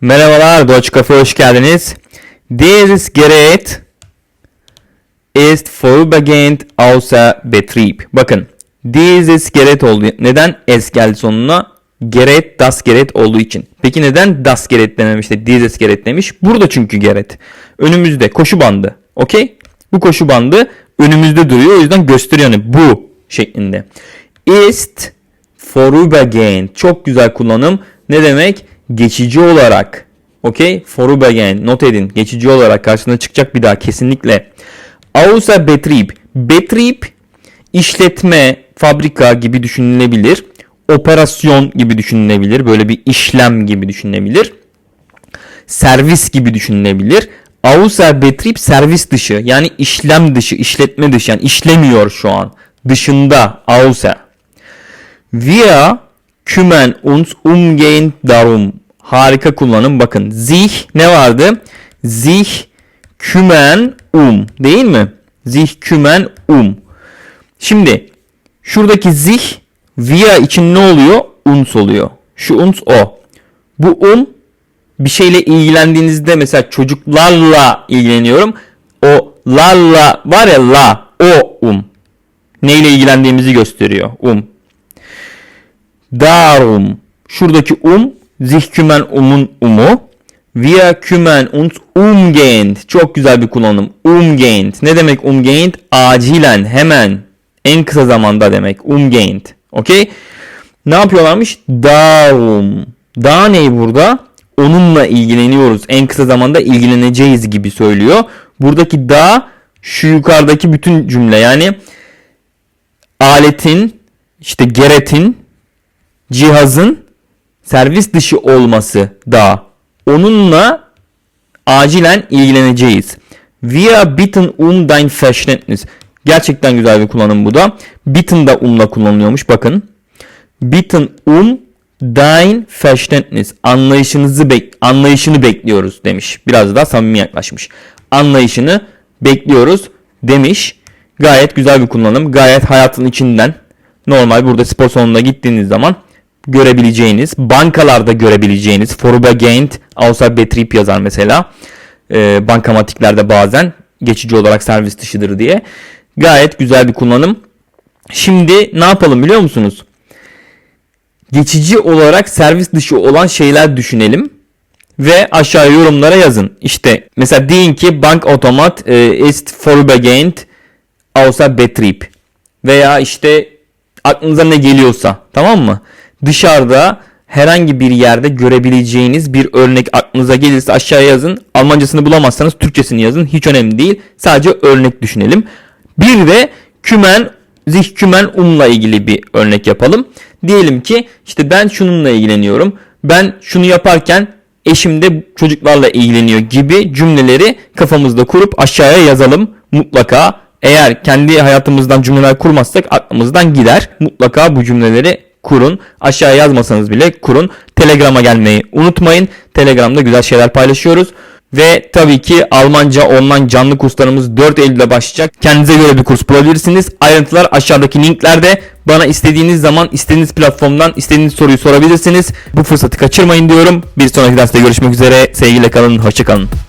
Merhabalar Doğaç Kafe hoş geldiniz. Dieses Gerät ist vorübergehend außer Betrieb. Bakın dieses Gerät oldu. Neden es geldi sonuna? Gerät das Gerät olduğu için. Peki neden das Gerät dememiş de dieses Gerät demiş? Burada çünkü Gerät. Önümüzde koşu bandı. Okey? Bu koşu bandı önümüzde duruyor. O yüzden gösteriyor yani bu şeklinde. Ist vorübergehend. Çok güzel kullanım. Ne demek? Geçici olarak. Okey? Vorübergehend. Not edin. Geçici olarak karşına çıkacak bir daha kesinlikle. Außer Betrieb. Betrieb işletme, fabrika gibi düşünülebilir. Operasyon gibi düşünülebilir. Böyle bir işlem gibi düşünülebilir. Servis gibi düşünülebilir. Außer Betrieb servis dışı. Yani işlem dışı, işletme dışı. Yani işlemiyor şu an. Dışında. Außer. Wir kümmern uns umgehend darum. Harika kullanım. Bakın sich ne vardı? Sich kümmern um. Değil mi? Sich kümmern um. Şimdi şuradaki sich wir için ne oluyor? Uns oluyor. Şu uns o. Bu um bir şeyle ilgilendiğinizde mesela çocuklarla ilgileniyorum. O larla var ya la o um. Neyle ilgilendiğimizi gösteriyor. Um. Darum. Şuradaki um sich kümmern umun umu. Wir kümmern uns umgehend. Çok güzel bir kullanım. Umgehend. Ne demek umgehend? Acilen, hemen. En kısa zamanda demek. Umgehend. Okey? Ne yapıyorlarmış? Darum. Da ne burada? Onunla ilgileniyoruz. En kısa zamanda ilgileneceğiz gibi söylüyor. Buradaki da şu yukarıdaki bütün cümle yani aletin işte geretin cihazın servis dışı olması da onunla acilen ilgileneceğiz. Wir bitten um dein Verständnis. Gerçekten güzel bir kullanım bu da. Bitten da umla kullanılıyormuş bakın. Bitten um dein Verständnis. Anlayışınızı bek anlayışını bekliyoruz demiş. Biraz daha samimi yaklaşmış. Anlayışını bekliyoruz demiş. Gayet güzel bir kullanım. Gayet hayatın içinden normal burada spor salonuna gittiğiniz zaman görebileceğiniz, bankalarda görebileceğiniz Vorübergehend außer Betrieb yazar mesela. Ee, bankamatiklerde bazen geçici olarak servis dışıdır diye. Gayet güzel bir kullanım. Şimdi ne yapalım biliyor musunuz? Geçici olarak servis dışı olan şeyler düşünelim ve aşağı yorumlara yazın. İşte mesela deyin ki bank otomat e, ist vorübergehend außer Betrieb veya işte aklınıza ne geliyorsa tamam mı? Dışarıda herhangi bir yerde görebileceğiniz bir örnek aklınıza gelirse aşağıya yazın. Almancasını bulamazsanız Türkçesini yazın. Hiç önemli değil. Sadece örnek düşünelim. Bir de kümen, zih kümen umla ilgili bir örnek yapalım. Diyelim ki işte ben şununla ilgileniyorum. Ben şunu yaparken eşim de çocuklarla ilgileniyor gibi cümleleri kafamızda kurup aşağıya yazalım. Mutlaka eğer kendi hayatımızdan cümleler kurmazsak aklımızdan gider. Mutlaka bu cümleleri kurun. Aşağıya yazmasanız bile kurun. Telegram'a gelmeyi unutmayın. Telegram'da güzel şeyler paylaşıyoruz. Ve tabii ki Almanca online canlı kurslarımız 4 Eylül'de başlayacak. Kendinize göre bir kurs bulabilirsiniz. Ayrıntılar aşağıdaki linklerde. Bana istediğiniz zaman istediğiniz platformdan istediğiniz soruyu sorabilirsiniz. Bu fırsatı kaçırmayın diyorum. Bir sonraki derste görüşmek üzere. Sevgiyle kalın. Hoşçakalın.